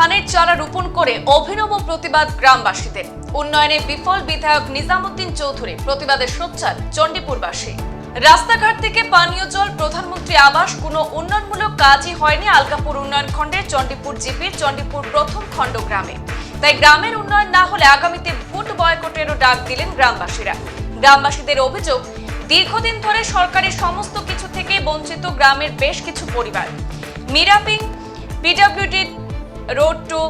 ধানের চারা রোপণ করে অভিনব প্রতিবাদ গ্রামবাসীদের। উন্নয়নে বিফল বিধায়ক নিজামুদ্দিন চৌধুরী প্রতিবাদে সোচ্চার চণ্ডীপুরবাসী। রাস্তাঘাট থেকে পানীয় জল প্রধানমন্ত্রী আবাস কোনো উন্নয়নমূলক কাজই হয়নি আলকাপুর উন্নয়ন খণ্ডের চণ্ডীপুর জিপির চণ্ডীপুর প্রথম খণ্ড গ্রামে। তাই গ্রামের উন্নয়ন না হলে আগামীতে ভোট বয়কটেরও ডাক দিলেন গ্রামবাসীরা। গ্রামবাসীদের অভিযোগ, দীর্ঘদিন ধরে সরকারি সমস্ত কিছু থেকে বঞ্চিত গ্রামের বেশ কিছু পরিবার। Miraping, PWD road to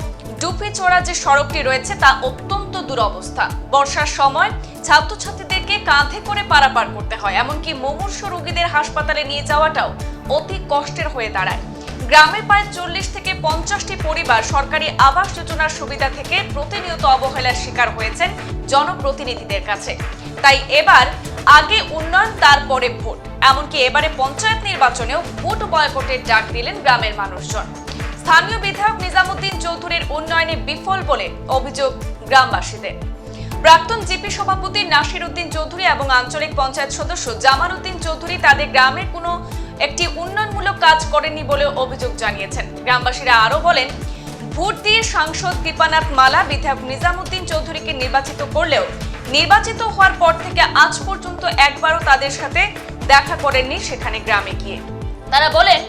Dupichora যে সড়কটি রয়েছে, তা অত্যন্ত দুরবস্থা। বর্ষার সময় ছাত্রছাত্রীদেরকে কাঁধে করে পারাপার করতে হয়, এমনকি মুমূর্ষ রোগীদের হাসপাতালে নিয়ে যাওয়াটাও অতি কষ্টের হয়ে দাঁড়ায়। গ্রামের প্রায় চল্লিশ থেকে পঞ্চাশটি পরিবার সরকারি আবাস যোজনার সুবিধা থেকে প্রতিনিয়ত অবহেলার শিকার হয়েছেন জনপ্রতিনিধিদের কাছে। তাই এবার আগে উন্নয়ন, তারপরে ভোট। এমনকি এবারে পঞ্চায়েত নির্বাচনেও ভোট বয়কটের ডাক দিলেন গ্রামের মানুষজন। স্থানীয় বিধায়ক নিজামুদ্দিন চৌধুরীর উন্নয়নে বিফল বলে অভিযোগ গ্রামবাসীদের। প্রাক্তন জিপি সভাপতি নাসির উদ্দিন চৌধুরী এবং আঞ্চলিক পঞ্চায়েত সদস্য জামাল উদ্দিন চৌধুরী তাদের গ্রামের কোনো একটি উন্নয়নমূলক কাজ করেননি বলে অভিযোগ জানিয়েছেন। গ্রামবাসীরা আরও বলেন, ভোট দিয়ে সাংসদ কৃপানাথ মালা বিধায়ক নিজামুদ্দিন চৌধুরীকে নির্বাচিত করলেও নির্বাচিত হওয়ার পর থেকে আজ পর্যন্ত একবারও তাদের সাথে দেখা করেননি সেখানে গ্রামে গিয়ে। তারা বলেন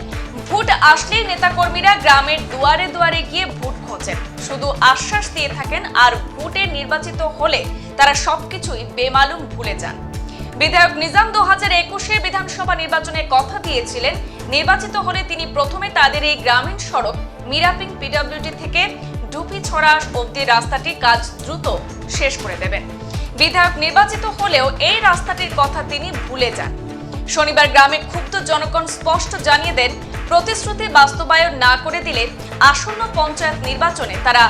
ভোট আসলেই নেতাকর্মীরা গ্রামের দুয়ারে দুয়ারে গিয়ে ভোট খোঁজেন। শুধু আশ্বাস দিয়ে থাকেন, আর ভোটে নির্বাচিত হলে তারা সবকিছুই বেমালুম ভুলে যান। বিধায়ক নিজাম দু হাজার একুশে বিধানসভা নির্বাচনে কথা দিয়েছিলেন, নির্বাচিত হলে তিনি প্রথমে তাদের এই গ্রামীণ সড়ক, মিরাপিং পিডব্লিউডি থেকে ডুপি ছড়া অব্দি রাস্তাটি কাজ দ্রুত শেষ করে দেবেন। বিধায়ক নির্বাচিত হলেও এই রাস্তাটির কথা তিনি ভুলে যান। শনিবার গ্রামে ক্ষুব্ধ জনগণ স্পষ্ট জানিয়ে দেন প্রতিশ্রুতি বাস্তবায়ন না করে দিলে আসন্ন পঞ্চায়েত নির্বাচনে তারা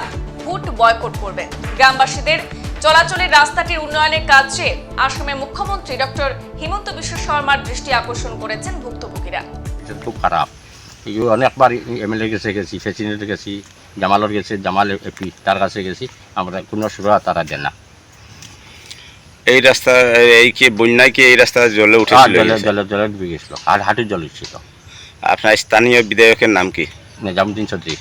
ভোট বয়কট করবে। গ্রামবাসীদের চলাচলের রাস্তাটির উন্নয়নের কাজ আসামের মুখ্যমন্ত্রী ডক্টর হিমন্ত বিশ্ব শর্মার দৃষ্টি আকর্ষণ করেছেন ভুক্তভোগীরা। খুব খারাপ। অনেকবার এমএলএ গেছে গেছি প্রেসিডেন্ট গেছি জামালর গেছে জামাল এপি তার কাছে গেছি। আমরা কোনো সুরা তারা দেন না। এই রাস্তা এই কি বন্যায় কি এই রাস্তা জলে আর উঠেছিল জলে জলে জলে ডুবে গেছিল। আর হাঁটু জল উঠছিল। আপনার স্থানীয় বিধায়কের নাম কি? নিজামুদ্দিন চৌধুরী।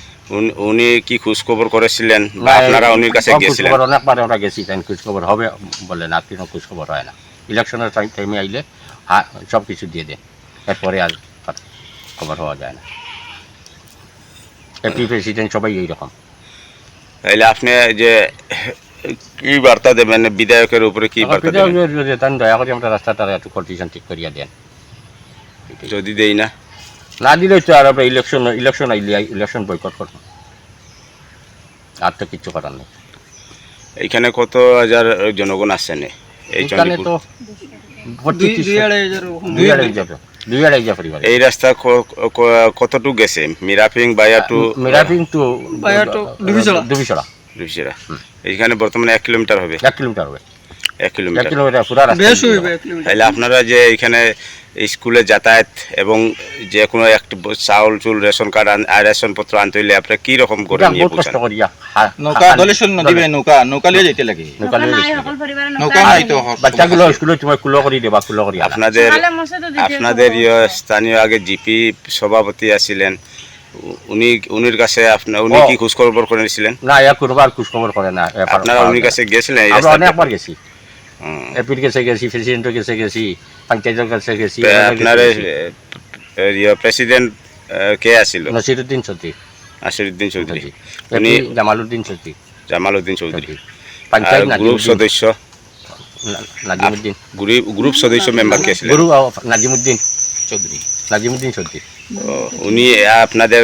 উনি- কি খোঁজ খবর করেছিলেন বা আপনারা উনির কাছে গেছিলেন? অনেকবার আমরা গেছি তাই খোঁজ খবর হবে বলে না কোনো খোঁজ খবর হয় না। ইলেকশনের টাইমে আইলে সব কিছু দিয়ে দেন। এরপরে আর খবর হওয়া যায় না। এপি প্রেসিডেন্ট সবাই এইরকম। তাইলে আপনি যে কি বার্তা দেবেন? বিধায়কের উপরে কি বার্তা দেবেন? দয়া করে আমরা রাস্তাটা একটু কন্ডিশন ঠিক করিয়া দেন। যদি দেই না? না দিলে তো আর আমরা ইলেকশন ইলেকশন আইলে ইলেকশন বয়কট করব। আর তো কিচ্ছু করার নেই। এইখানে কত হাজার জনগণ আসছেন এই তো এই রাস্তা কতটুকু গেছে? মিরাপিং বায়া টু মেরাপিং টু ডুবিছড়া। ডুবিছড়া রুচিরা এইখানে বর্তমানে এক কিলোমিটার হবে। এক কিলোমিটার হবে। এক কিলোমিটার। পুরা। তাহলে আপনারা যে এখানে স্কুলে যাতায়াত এবং যে কোনো একটা চাউল চুল রেশন কার্ড আর রেশন পত্র আনতে হইলে আপনারা কি রকম করে নিয়ে পৌঁছান নৌকা দলেশ্বর নদী নৌকা নৌকা লিয়ে যেতে লাগে। নৌকা গেছি। নৌকা নাই তো বাচ্চাগুলো স্কুলে তোমার কুলো করে দেবা কুলো আপনাদের আপনাদের ইয়ে স্থানীয় আগে জিপি সভাপতি আছিলেন। উনি উনির কাছে আপনার উনি কি খোঁজ খবর করেছিলেন? না এক কোনোবার খোঁজ খবর করে না আপনারা উনির কাছে গেছিলেন আমরা অনেকবার গেছি। এপির কাছে গেছি প্রেসিডেন্টের কাছে গেছি পঞ্চায়েতের কাছে গেছি আপনার প্রেসিডেন্ট কে আছিল? নসিরুদ্দিন চৌধুরী নাসিরুদ্দিন চৌধুরী উনি জামালউদ্দিন চৌধুরী জামালউদ্দিন চৌধুরী পঞ্চায়েত গ্রুপ সদস্য? না- নাজিমুদ্দিন। গ্রুপ গ্রুপ সদস্য মেম্বার কে ছিলেন গুরু আহ, নাজিমুদ্দিন চৌধুরী। নাজিমুদ্দিন চৌধুরী উনি আপনাদের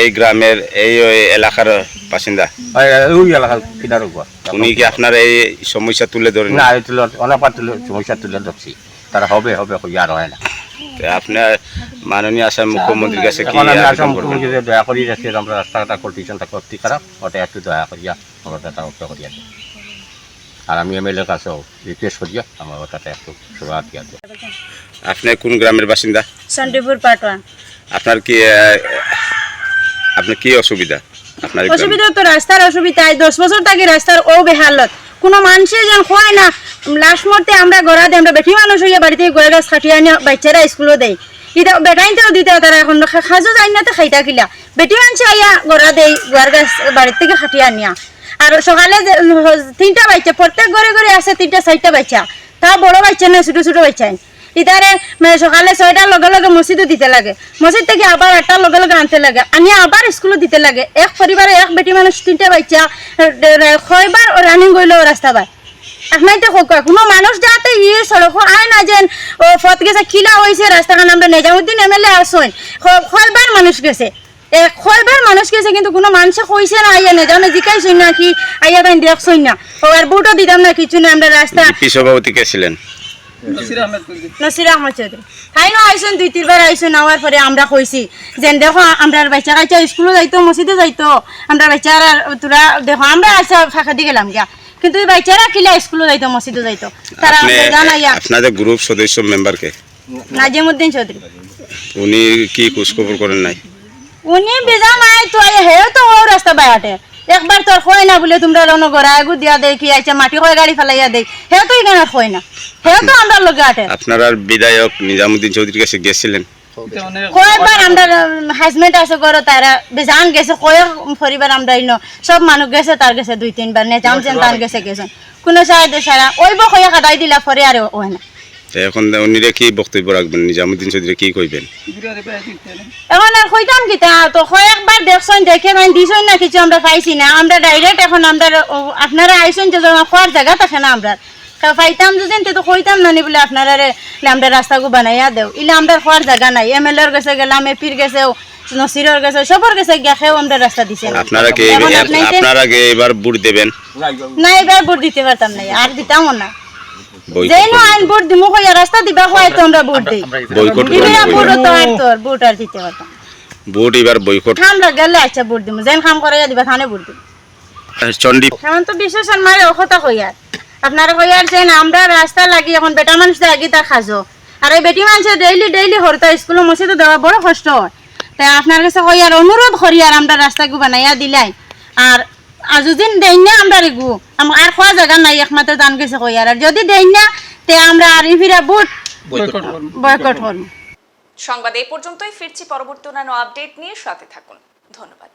এই গ্রামের এই ওই এলাকার বাসিন্দা। ওই এলাকার কিনারও উনি কি আপনার এই সমস্যা তুলে ধরেন? না এই তুলে অনেকবার তুলে সমস্যা তুলে ধরছি। তারা হবে হবে আর হয় না। আপনার মাননীয় আসাম মুখ্যমন্ত্রীর কাছে কি আসাম মুখ্যমন্ত্রী দয়া করি রাখছি আমরা রাস্তাঘাটা কন্ডিশনটা করতে খারাপ ওটা একটু দয়া করিয়া আমরা ওটা ওটা করিয়া দিই। আর আমি এম এল এর কাছেও রিকোয়েস্ট করিয়া আমার ওটাতে একটু শুরুয়াত দিয়া আপনি কোন গ্রামের বাসিন্দা? চণ্ডীপুর পাটওয়া আপনার কি আপনার কি অসুবিধা? আপনার অসুবিধা তো রাস্তার অসুবিধা। দশ বছর থাকি রাস্তার ও বেহালত। কোনো মানুষে যেন হয় না লাস্ট মুহূর্তে আমরা গড়া দিই আমরা বেঠি মানুষ হইয়া বাড়িতে গড়ে গাছ খাটিয়ে আনি, বাচ্চারা স্কুলে দেয়। ইটা বেটাইনতেও দিতে তারা এখন। খাজো যাই না তো খাইতা কিলা বেটি মানছে আইয়া গড়া দেই গুয়ার গাছ বাড়ির থেকে খাটিয়া আনিয়া। আর সকালে তিনটা বাচ্চা, প্রত্যেক ঘরে ঘরে আছে তিনটা, চারটা বাচ্চা। তা বড় বাচ্চা না, ছোটো ছোটো বাচ্চা। ইতারে মানে সকালে ছয়টার লগে লগে মসজিদও দিতে লাগে। মসজিদ থেকে আবার আটটার লগে লগে আনতে লাগে। আনি আবার স্কুলও দিতে লাগে। এক পরিবারে এক বেটি মানুষ তিনটা বাচ্চা ছয়বার রানিং করলেও রাস্তা পায় আপনাইতে হোক কোনো মানুষ যাতে ইয়ে সড়ক আয় না যেন ও ফত গেছে কিলা হয়েছে রাস্তাখান আমরা নেজামুদ্দিন এম এল এ আসুন কয়বার মানুষ গেছে। এ মানুষ গেছে, কিন্তু কোনো মানুষে কইছে না, আইয়া নেজামে জিকাইছই না কি আইয়া তাই দেখছই না। ও আর বুটও দিতাম না, কিছু না, আমরা রাস্তা সভাপতি কে নসির আহমদ চৌধুরী। হাইনো আইসুন দুই তিনবার আইসুন আওয়ার পরে আমরা কইছি। যে দেখো আমরা বাচ্চা কাচ্চা স্কুলে যাইতো মসজিদে যাইতো আমরা বাচ্চারা তোরা দেখো আমরা আসা ফাঁকা দিয়ে গেলাম গিয়া। কিন্তু এই বাচ্চারা কিলা স্কুলে যাইতো মসজিদে যাইতো? তারা জানাইয়া আপনাদের গ্রুপ সদস্য মেম্বার কে? নাজিমুদ্দিন চৌধুরী। উনি কি খোঁজ খবর করেন নাই? উনি বেজা নাই তো হেও তো ও রাস্তা বাইয়াটে একবার তোর কয় না বলে তোমরা রনো গড়া আগু দিয়া দেই কি আইছে মাটি কয় গাড়ি ফেলাইয়া দেই। হেও তো এখানে কয় না। হেও তো আমরা লগে আটে। আপনারা বিধায়ক নিজামুদ্দিন চৌধুরীর কাছে গেছিলেন? কয়েকবার আমরা হাজবেন্ড আছে ঘর তারা বেজান গেছে কয়েক পরিবার আমরা ইনো সব মানুষ গেছে তার গেছে দুই তিনবার। নে জামছেন তার গেছে গেছেন কোনো সাহায্য ছাড়া। ওইব কয়ে কাটাই দিলা পরে আর ওই না। এখন উনিরে কি বক্তব্য রাখবেন? নিজামুদ্দিন চৌধুরী কি কইবেন? এখন আর কইতাম কি তা তো কয়েকবার দেখছেন দেখে মানে দিছেন না কিছু আমরা পাইছি না। আমরা ডাইরেক্ট এখন আমরা আপনারা আইসেন যে জমা খাওয়ার জায়গা থাকে না আমরা। পাইতাম যদি তো কইতাম না বলে আপনারা রে আমরা রাস্তাগু বানাইয়া দেও। ইলে আমরা খাওয়ার জায়গা নাই। এম এল এর গেছে গেলাম এপির গেছে নসিরের গেছে সবর গেছে খেয়েও আমরা রাস্তা দিছে। আপনারা কি আপনারা কি এবার ভোট দেবেন? না এবার ভোট দিতে পারতাম না আর দিতামও না। বই যেই নো আইন ভোট দিমু কইয়া রাস্তা দিবা কয় তো আমরা ভোট দিই। বয়কট দিবিরা ভোট তো আর তোর ভোট আর দিতে পারতাম ভোট এবার বয়কট আমরা গেলে আচ্ছা ভোট দিমু যেন কাম করাইয়া দিবা থানে ভোট চন্ডী কইয়ার আপনারা কইয়ার যে না, আমরা রাস্তা লাগি এখন বেটা মানুষ লাগি তা খাজো আর এই বেটি মানুষের ডেইলি ডেইলি হরতা স্কুলে মসজিদে দেওয়া বড় কষ্ট হয়। তাই আপনার কাছে কইয়ার অনুরোধ করি আর আমরা রাস্তাগু বানাইয়া দিলাই। আর আর যদি দেই না আমরা রেগু। আম- আর খাওয়া জায়গা নাই একমাত্র দান গেছে কই আর। যদি দেই না তে আমরা আর ইফিরা বুট বয়কট করব সংবাদ এই পর্যন্তই ফিরছি পরবর্তী অন্যান্য আপডেট নিয়ে সাথে থাকুন। ধন্যবাদ।